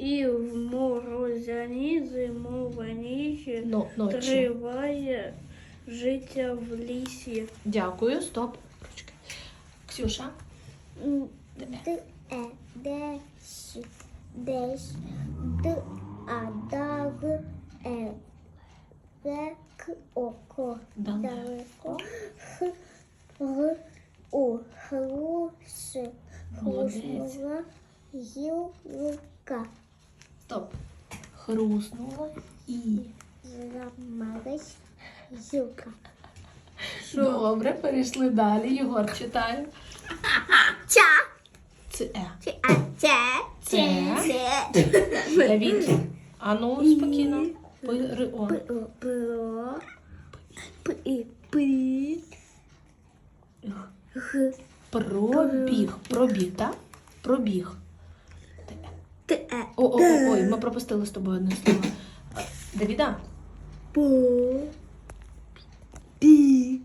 І в морозяні зимовані Но, ночі. триває життя в лісі. Дякую, стоп. Ручки. Ксюша. Д, е, десь, десь, д, а, даг, е, г, к, око, далеко, х, г, у, хрус, хруснула, гілка, Стоп. Хруснула і. зламалась, гілка. Добре, перейшли далі. Єгор читає. Ця, Це е. це, а, це, Це. це, Давід. А ну, спокійно. Про, п, і, пи, г, Пробіг. Пробіг, так? Пробіг. Е, О, о, о, ой, ми пропустили з тобою одне слово. А, Давіда. по, бі,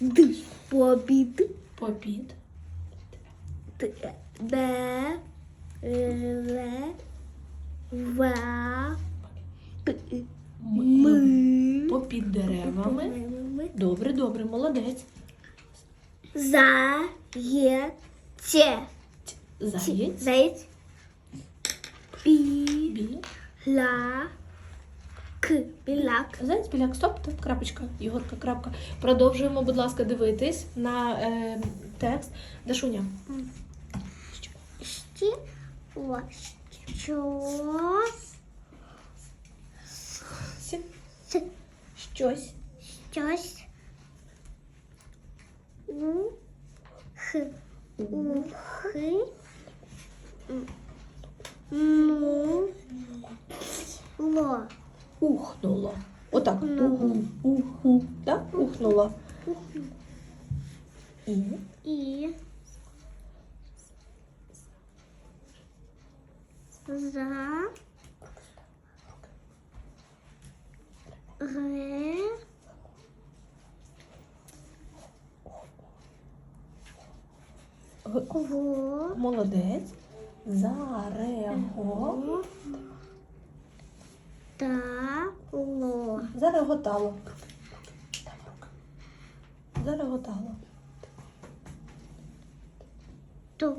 д, побід, Попід. т, е, де, ле, ва, п, Попід деревами. Добре, добре, молодець. за, є, це, Заєць. заєць, бі, Бі. ла, к, білак, Заєць, біляк, стоп, так, крапочка, Єгорка, крапка. Продовжуємо, будь ласка, дивитись на е, текст. Дашуня. Ще, о, що, Сі. с, Щось. щось, у, х, у, хи, м, ну, ло, Ухнуло. Отак. Угу. Уху. Так? Ухнуло. І. і, за, ре, во, Молодець. Зарего. та, ло. Зареготало. Зареготало. то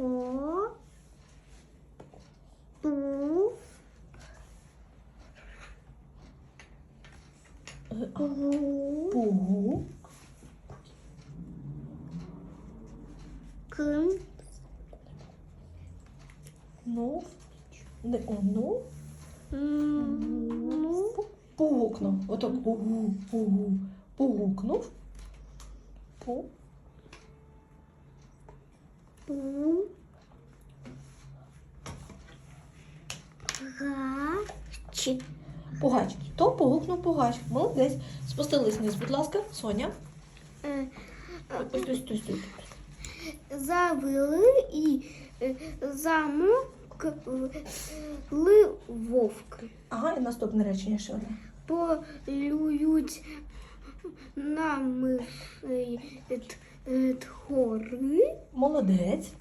пу а, Пугу. кин Ну. Не ну. ну Пугукнув. Отак. Пугу. Пугу. Пугукнув. Пу. пу га чи Пугач. То пугукнув пугач. Молодець. Спустились вниз, будь ласка. Соня. е, Ось ось ось тут. завели і е, замок ли вовк. Ага, і наступне речення ще одне. полюють на мишей т- е, тхори. Молодець.